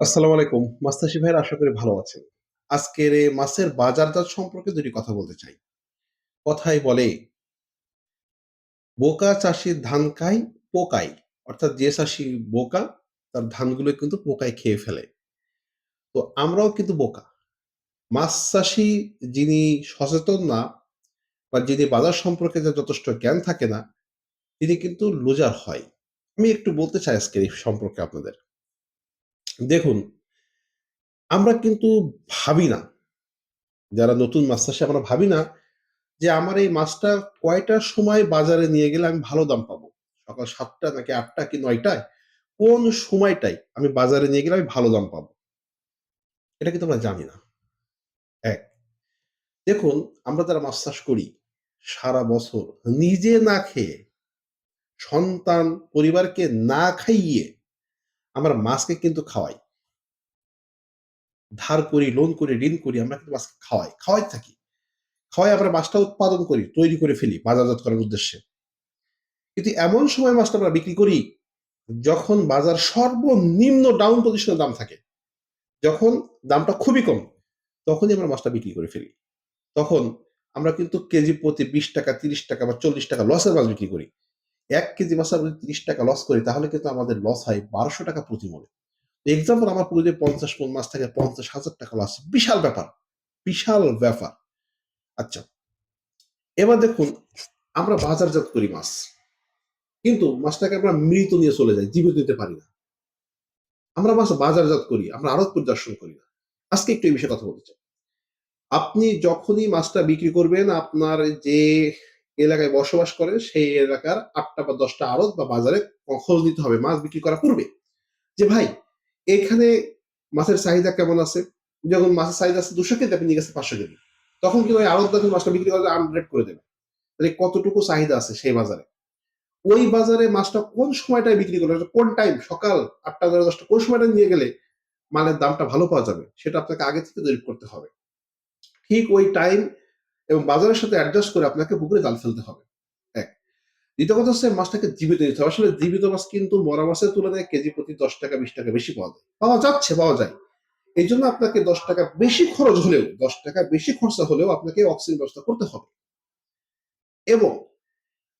আসসালামু আলাইকুম। মাস্তাশি ভাইয়ের আশা করি ভালো আছেন। আজকের মাছের বাজারজাত সম্পর্কে দুটি কথা বলতে চাই, কথাই বলে, বোকা চাষির ধান খাই পোকাই। অর্থাৎ যে চাষি বোকা, তার ধানগুলো কিন্তু পোকায় খেয়ে ফেলে। তো আমরাও কিন্তু বোকা। মাছ চাষি যিনি সচেতন না বা যিনি বাজার সম্পর্কে যে যথেষ্ট জ্ঞান থাকে না, তিনি কিন্তু লুজার হয়। আমি একটু বলতে চাই আজকে এই সম্পর্কে আপনাদের। দেখুন, আমরা কিন্তু ভাবি না। যারা নতুন মাছ চাষি আমরা ভাবি না যে আমার এই মাছটা কয়টার সময় বাজারে নিয়ে গেলে আমি ভালো দাম পাবো? সকাল সাতটা নাকি আটটা কি নয়টায়? কোন সময়টাই আমি বাজারে নিয়ে গেলে আমি ভালো দাম পাবো? এটা কিন্তু আমরা জানি না। এক, দেখুন, আমরা যারা মাছ চাষ করি, সারা বছর নিজে না খেয়ে সন্তান পরিবারকে না খাইয়ে আমরা মাছকে কিন্তু খাওয়াই। ধার করি, লোন করি, ঋণ করি, আমরা কিন্তু মাছকে খাওয়াই। খাওয়াই থাকি। খাওয়াই আমরা মাছটা উৎপাদন করি, তৈরি করে ফেলি বাজারজাত করার উদ্দেশ্যে। কিন্তু এমন সময় মাছটা আমরা বিক্রি করি, যখন বাজার সর্বনিম্ন ডাউন পজিশনের দাম থাকে। যখন দামটা খুবই কম, তখনই আমরা মাছটা বিক্রি করে ফেলি। তখন আমরা কিন্তু কেজি প্রতি বিশ টাকা, তিরিশ টাকা বা চল্লিশ টাকা লসের মাছ বিক্রি করি। এক কেজি মাছ আমরা তিরিশ টাকা লস করি, তাহলে কিন্তু আমাদের লস হয় বারোশো টাকা প্রতি মনে এক্সাম্পল আমার পুরো যে পঞ্চাশ মন মাছ থাকে, পঞ্চাশ হাজার টাকা লস বিশাল ব্যাপার বিশাল ব্যাপার। আচ্ছা এবার দেখুন, আমরা বাজারজাত করি মাছ, কিন্তু মাছটাকে আমরা মৃত নিয়ে চলে যাই, জীবিত দিতে পারি না। আমরা মাছ বাজারজাত করি, আমরা আড়ত পরিদর্শন করি না। আজকে একটু এই বিষয়ে কথা বলতে চাই। আপনি যখনই মাছটা বিক্রি করবেন, আপনার যে এলাকায় বসবাস করেন সেই এলাকার আটটা বা দশটা আড়ত বা বাজারে খোঁজ নিতে হবে, মাছ বিক্রি করার পূর্বে। যে ভাই, এখানে মাছের চাহিদা কেমন আছে? যখন মাছের চাহিদা আছে দুশো কেজি, আপনি নিয়ে গেছে পাঁচশো কেজি। তখন কিন্তু ওই আড়ত দেখুন মাছটা বিক্রি করে আনরেট করে দেবে? তাহলে কতটুকু চাহিদা আছে সেই বাজারে? ওই বাজারে মাছটা কোন সময়টায় বিক্রি করবে? কোন টাইম সকাল আটটা নয় দশটা, কোন সময়টা নিয়ে গেলে মালের দামটা ভালো পাওয়া যাবে? সেটা আপনাকে আগে থেকে তৈরি করতে হবে। ঠিক ওই টাইম এবং বাজারের সাথে অ্যাডজাস্ট করে আপনাকে পুকুরে জাল ফেলতে হবে। এক। দ্বিতীয় কথা হচ্ছে মাছটাকে জীবিত দিতে হবে। আসলে জীবিত মাছ কিন্তু মরা মাছের তুলনায় কেজি প্রতি দশ টাকা, বিশ টাকা বেশি পাওয়া যায়। পাওয়া যাচ্ছে, পাওয়া যায়। এই জন্য আপনাকে দশ টাকা বেশি খরচ হলেও, দশ টাকা বেশি খরচা হলেও আপনাকে অক্সিজেন ব্যবস্থা করতে হবে। এবং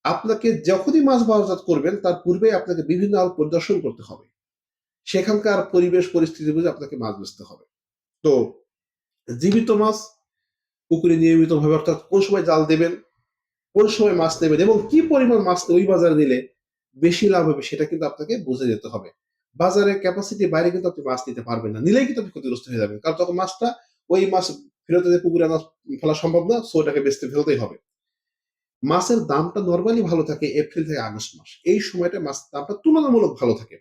আপনাকে যখনই মাছ বাজারজাত করবেন, তার পূর্বে আপনাকে বিভিন্ন আল পরিদর্শন করতে হবে। সেখানকার পরিবেশ, পরিস্থিতি বুঝে আপনাকে মাছ বেচতে হবে। তো জীবিত মাছ পুকুরে নিয়মিত ভাবে, অর্থাৎ কোন সময় জাল দেবেন, কোন সময় মাছ নেবেন এবং কি পরিমাণ মাছ ওই বাজারে দিলে বেশি লাভ হবে সেটা কিন্তু আপনাকে বুঝে যেতে হবে। বাজারের ক্যাপাসিটি বাইরে কিন্তু আপনি মাছ নিতে পারবেন না, নিলেই কিন্তু আপনি ক্ষতিগ্রস্ত হয়ে যাবেন। কারণ তখন মাছটা ওই মাছ ফেরত পুকুরে আনা, ফেলা সম্ভব না সো ওটাকে বেচতে ফেলতেই হবে। মাছের দামটা নর্মালি ভালো থাকে এপ্রিল থেকে আগস্ট মাস। এই সময়টা মাছ দামটা তুলনামূলক ভালো থাকে।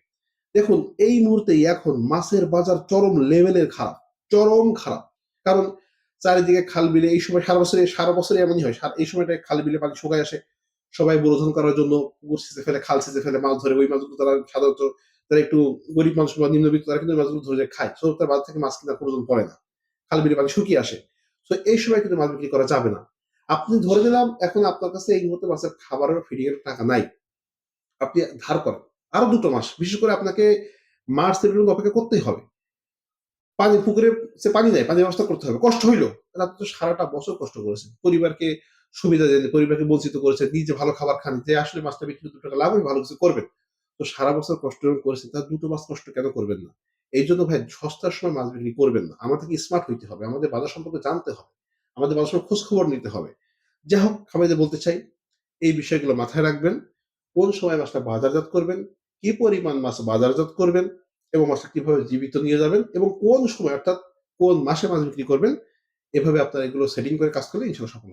দেখুন, এই মুহূর্তে এখন মাছের বাজার চরম লেভেলের খারাপ, চরম খারাপ। কারণ চারিদিকে খাল বিলে, এই সময় সারা বছরে সারা বছরে এমনই হয়। এই সময়টা খাল বিলে পানি শুকায় আসে। সবাই বোরোধন করার জন্য পুকুর সিজে ফেলে, খাল সিজে ফেলে, মাছ ধরে। ওই মাছগুলো তারা সাধারণত তারা একটু গরিব মানুষ বা নিম্নবিত্ত, তারা কিন্তু মাছগুলো ধরে খায়। সো তার বাজার থেকে মাছ কেনার প্রয়োজন পড়ে না। খাল বিলে পানি শুকিয়ে আসে। তো এই সময় কিন্তু মাছ বিক্রি করা যাবে না। আপনি ধরে নিলাম, এখন আপনার কাছে এই মুহূর্তে মাছের খাবারের ফিডিং এর টাকা নাই। আপনি ধার করেন। আরও দুটো মাস। বিশেষ করে আপনাকে মার্চ, এপ্রিল অপেক্ষা করতেই হবে। পানি, পুকুরে সে পানি নেই পানি ব্যবস্থা করতে হবে। কষ্ট হইল। আপনি তো সারাটা বছর কষ্ট করেছেন পরিবারকে সুবিধা দেন পরিবারকে বঞ্চিত করেছেন নিজে ভালো খাবার খান, যে আসলে মাছটা বিক্রি দু টাকা লাভ ভালো কিছু করবেন। তো সারা বছর কষ্ট করেছেন, তার দুটো মাস কষ্ট কেন করবেন না? এই জন্য ভাই, সস্তার সময় মাছ বিক্রি করবেন না। আমাদেরকে স্মার্ট হইতে হবে। আমাদের বাজার সম্পর্কে জানতে হবে। আমাদের বাজার সম্পর্কে খোঁজ খবর নিতে হবে। যাই হোক যে বলতে চাই, এই বিষয়গুলো মাথায় রাখবেন। কোন সময় মাছটা বাজারজাত করবেন? কি পরিমাণ মাছ বাজারজাত করবেন? এবং মাছটা কীভাবে জীবিত নিয়ে যাবেন এবং কোন সময় অর্থাৎ কোন মাসে মাছ বিক্রি করবেন, এভাবে আপনারা এগুলো সেটিং করে কাজ করলে ইনশাল্লাহ সফল।